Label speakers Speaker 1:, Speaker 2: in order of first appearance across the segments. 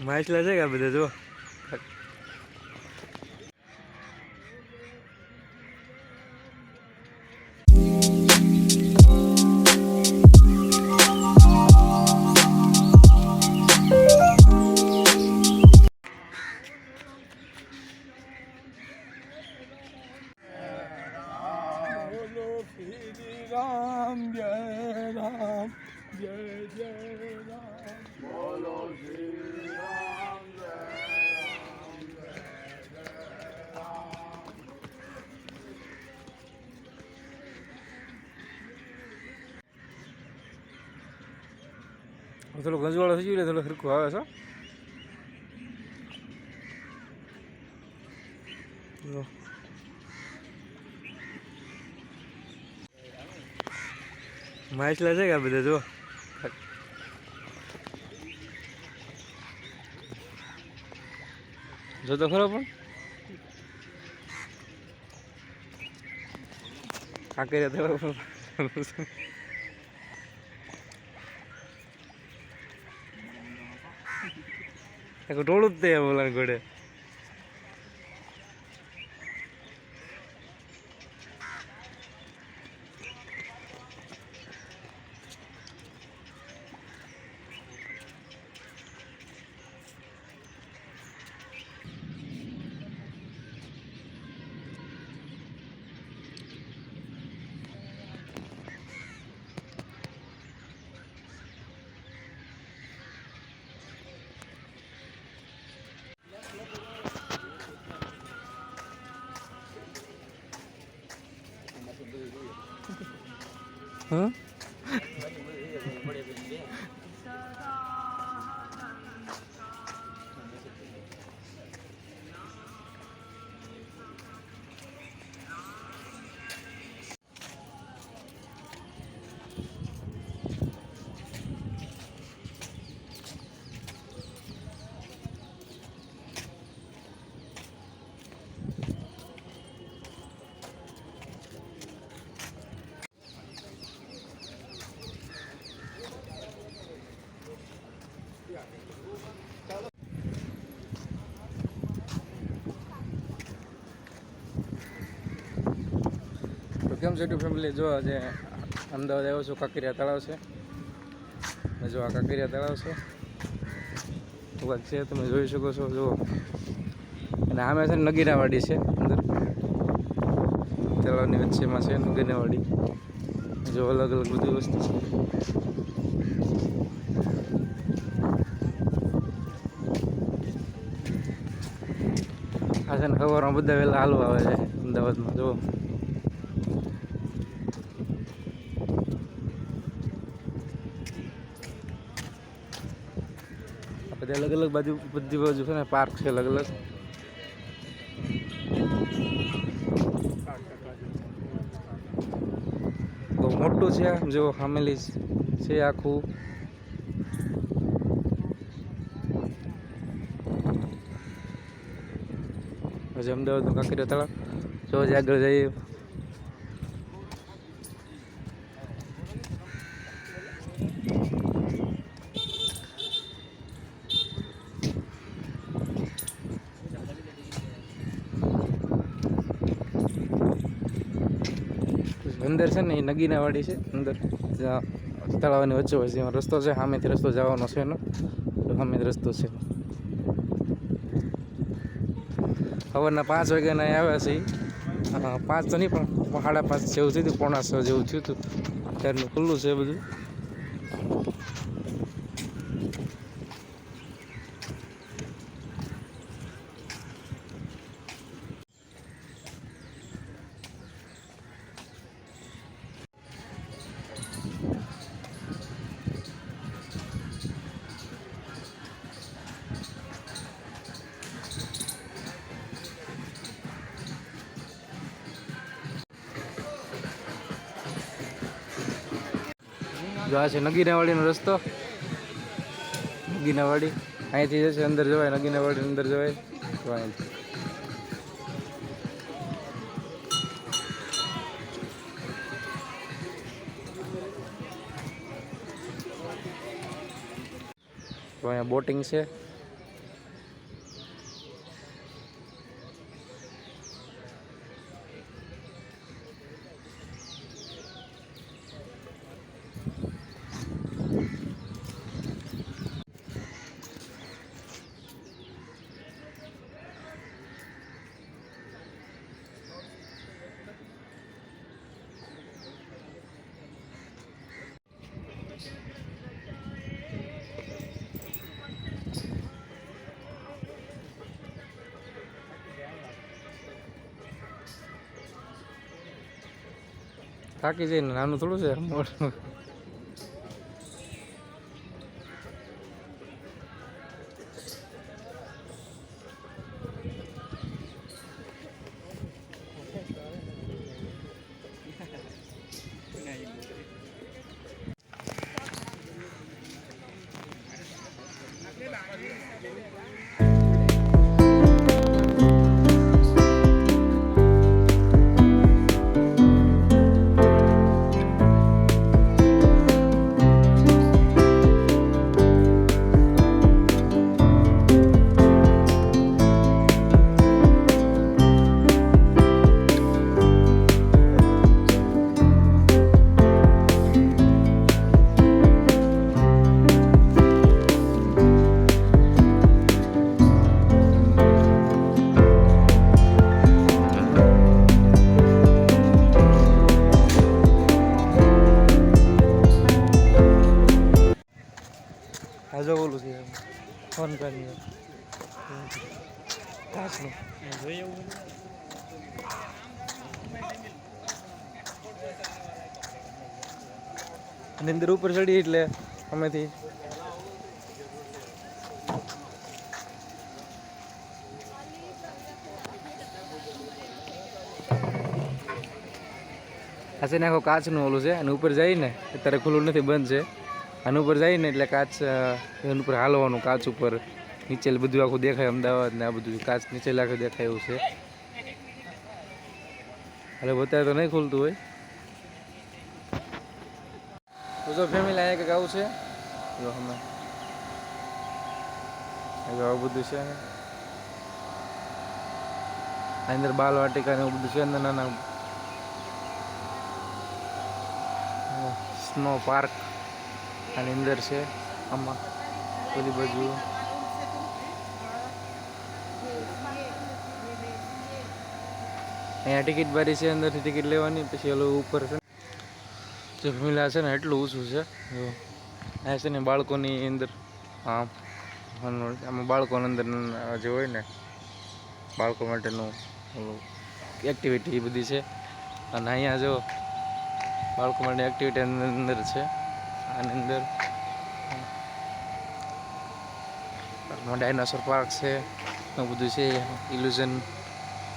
Speaker 1: માછલા છે કે આ બધા જો? થોડો ગંજવાળો થઈ ગયો એટલે થોડો હરખું આવે છે. માછલા છે કે બધા જો જો તો ખરો પણ કાંકરિયા તળાવ ટોળું જ તે બોલા ઘોડે હા કેમ છે ટુ ફેમિલી જો આજે અમદાવાદ આવ્યો છું, કાંકરિયા તળાવ છે. જો આ કાંકરિયા તળાવ છે વાત છે, તમે જોઈ શકો છો, જુઓ. અને આમે છે ને નગીનાવાડી છે, અંદર. તળાવની વચ્ચેમાં છે નગીરાવાડી. જો અલગ અલગ બધી વસ્તુ છે. આ છે ને ખબરમાં બધા વહેલા હાલવા આવે છે અમદાવાદમાં જો બધી અલગ અલગ બાજુ બધી બાજુ છે ને પાર્ક છે અલગ અલગ. બહુ મોટું છે આમ જો ફેમિલી છે આખું. પછી અમદાવાદનું કાંકરિયા તળાવ. જો જ આગળ જઈએ. અંદર છે ને એ નગીનાવાડી છે, અંદર તળાવની વચ્ચે વચ્ચે એમાં રસ્તો છે સામેથી રસ્તો જવાનો છે એનો. તો સામેથી રસ્તો છે. સવારના પાંચ વાગ્યાના આવ્યા છે ઈ. પાંચ તો નહીં, પણ સાડા પાંચ જેવું થયું હતું, પોણા છ જેવું થયું હતું. ત્યારનું ખુલ્લું છે બધું. જો આ છે નગીનાવાડીનો રસ્તો. નગીનાવાડી. અહીંથી જશે અંદર જવાય નગીનાવાડી અંદર જવાય. તો અહીંથી. તો અહીંયા બોટિંગ છે. થાકી જાય નાનું થોડું છે. મોટું આ બોલું છે ફોન કરી કાચનું અને અંદર ઉપર ચડી એટલે અમેથી હશે નાખો કાચનું ઓલું છે, અને ઉપર જઈને અત્યારે ખુલ્લું નથી, બંધ છે. અને ઉપર જઈને એટલે કાચ એની ઉપર હાલવાનું, કાચ ઉપર. નીચે બધું આખું દેખાય અમદાવાદ ને આ બધું કાચ નીચે આખું દેખાય એવું છે. એટલે બતાવે તો નહીં ખુલતું હોય. તો ફેમિલી અહીંયા કંઈક આવું છે? જો અમે આવું બધું છે. અંદર બાલ વાટિકા ને એવું બધું છે નાના. Snow park. આની અંદર છે, આમાં બધી બાજુ. અહીંયા ટિકિટ બારી છે, અંદરથી ટિકિટ લેવાની, પછી ઓલું ઉપર છે. જે છે ને, એટલું ઊંચું છે. અહીંયા છે ને બાળકોની અંદર આમ, આમાં બાળકોની અંદર જે હોય ને, બાળકો માટેનું એક્ટિવિટી બધી છે. અને અહીંયા જો, બાળકો માટે એક્ટિવિટી અંદર છે. આની અંદર ડાયનાસોર પાર્ક છે એવું બધું છે ઇલ્યુઝન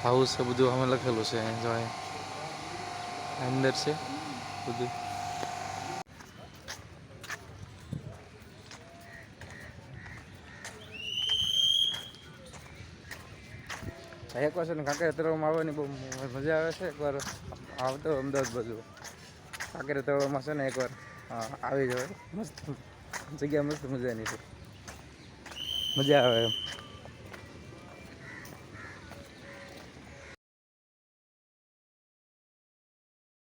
Speaker 1: હાઉસ એ બધું અમે લખેલું છે, અહીં અંદર છે, બધું. એક વાર છે ને કાંકરિયા તળાવમાં આવવાની બહુ મજા આવે છે. એકવાર આવતો અમદાવાદ બાજુ. કાંકરિયા તળાવમાં છે ને, એકવાર. હા, આવી જવાય. મસ્ત જગ્યા મસ્ત મજાની છે. મજા આવે એમ.